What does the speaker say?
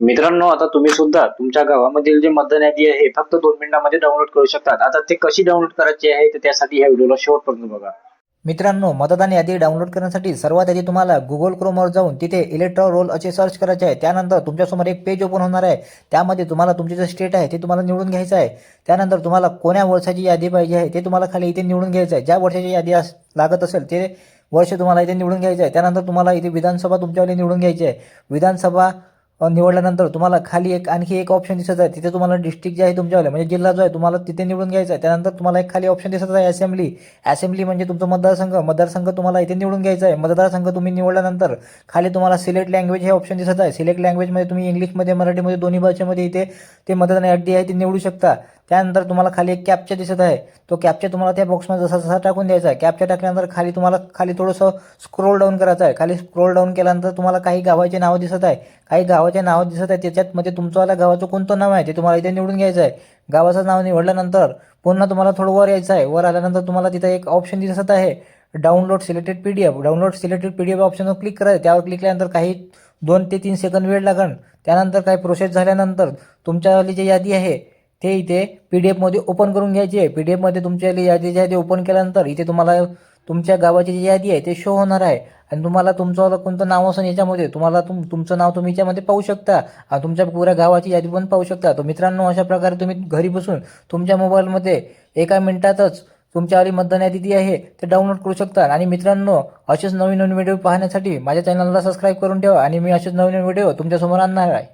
मित्रांनो आता तुम्ही सुद्धा तुमच्या गावामधील जे मतदान यादी आहे फक्त दोन मिनिटांमध्ये डाउनलोड करू शकतात. आता ते कशी डाउनलोड करायची आहे तर त्यासाठी ह्या व्हिडिओला शेवटपर्यंत बघा. मित्रांनो मतदान यादी डाउनलोड करण्यासाठी सर्वात आधी तुम्हाला गुगल क्रोमवर जाऊन तिथे इलेक्ट्रॉल रोल असे सर्च करायचे आहे. त्यानंतर तुमच्यासमोर एक पेज ओपन होणार आहे. त्यामध्ये तुम्हाला तुमचे जे स्टेट आहे ते तुम्हाला निवडून घ्यायचं आहे. त्यानंतर तुम्हाला कोण्या वर्षाची यादी पाहिजे आहे ते तुम्हाला खाली इथे निवडून घ्यायचं आहे. ज्या वर्षाची यादी लागत असेल ते वर्ष तुम्हाला इथे निवडून घ्यायचं आहे. त्यानंतर तुम्हाला इथे विधानसभा तुमच्यावाली निवडून घ्यायची आहे. विधानसभा निवडल्यानंतर तुम्हाला खाली एक आणखी एक ऑप्शन दिसत आहे. तिथे तुम्हाला डिस्ट्रिक्ट जे आहे तुमच्यावाले म्हणजे जिल्हा जो आहे तुम्हाला तिथे निवडून घ्यायचा आहे. त्यानंतर तुम्हाला एक खाली ऑप्शन दिसत आहे असेंब्ली असेंब्ली म्हणजे तुमचं मतदारसंघ. मतदारसंघ तुम्हाला इथे निवडून घ्यायचा आहे. मतदारसंघ तुम्ही निवडल्यानंतर खाली तुम्हाला सिलेक्ट लँग्वेज हे ऑप्शन दिसत आहे. सिलेक्ट लँग्वेजमध्ये तुम्ही इंग्लिशमध्ये मराठीमध्ये दोन्ही भाषेमध्ये इथे ते मतदान यादी आहे ते निवडू शकता. त्यानंतर तुम्हाला खाली एक कॅपचा दिसत आहे. तो कॅपचा तुम्हाला त्या बॉक्समध्ये जसा जसा टाकून द्यायचा आहे कॅपचा टाकल्यानंतर खाली तुम्हाला खाली थोडंसं स्क्रोल डाऊन करायचं आहे. खाली स्क्रोल डाऊन केल्यानंतर तुम्हाला काही गावाचे नावं दिसत आहे. काही गावाचे नावं दिसत आहे. त्याच्यात म्हणजे मध्ये तुमचंवाल्या गावाचं कोणतं नाव आहे ते तुम्हाला इथे निवडून घ्यायचं आहे. गावाचं नाव निवडल्यानंतर पुन्हा तुम्हाला थोडं वर यायचं आहे. वर आल्यानंतर तुम्हाला तिथं एक ऑप्शन दिसत आहे. Download selected P D F download selected P D F ऑप्शनवर क्लिक करायचं. त्यावर क्लिक केल्यानंतर काही दोन ते तीन सेकंद वेळ लागेल त्यानंतर काही प्रोसेस झाल्यानंतर तुमच्यावाली जी यादी आहे ते इथे पी डी एफमध्ये ओपन करून घ्यायची आहे. पी डी एफमध्ये तुमच्यावाली यादी जी आहे ते ओपन केल्यानंतर इथे तुम्हाला तुमच्या गावाची जी यादी आहे ते शो होणार आहे. आणि तुम्हाला तुमचं कोणतं नाव असेल याच्यामध्ये तुम्हाला तुम तुमचं नाव तुम्ही याच्यामध्ये पाहू शकता. आणि तुमच्या पुऱ्या गावाची यादी पण पाहू शकता. तर मित्रांनो अशा प्रकारे तुम्ही घरी बसून तुमच्या मोबाईलमध्ये एका मिनिटातच तुमच्यावाली मतदान यादी जी आहे ते डाउनलोड करू शकता. आणि मित्रांनो असेच नवीन नवीन व्हिडिओ पाहण्यासाठी माझ्या चॅनलला सबस्क्राईब करून ठेवा. आणि मी असेच नवीन नवीन व्हिडिओ तुमच्यासमोर आणणार आहे.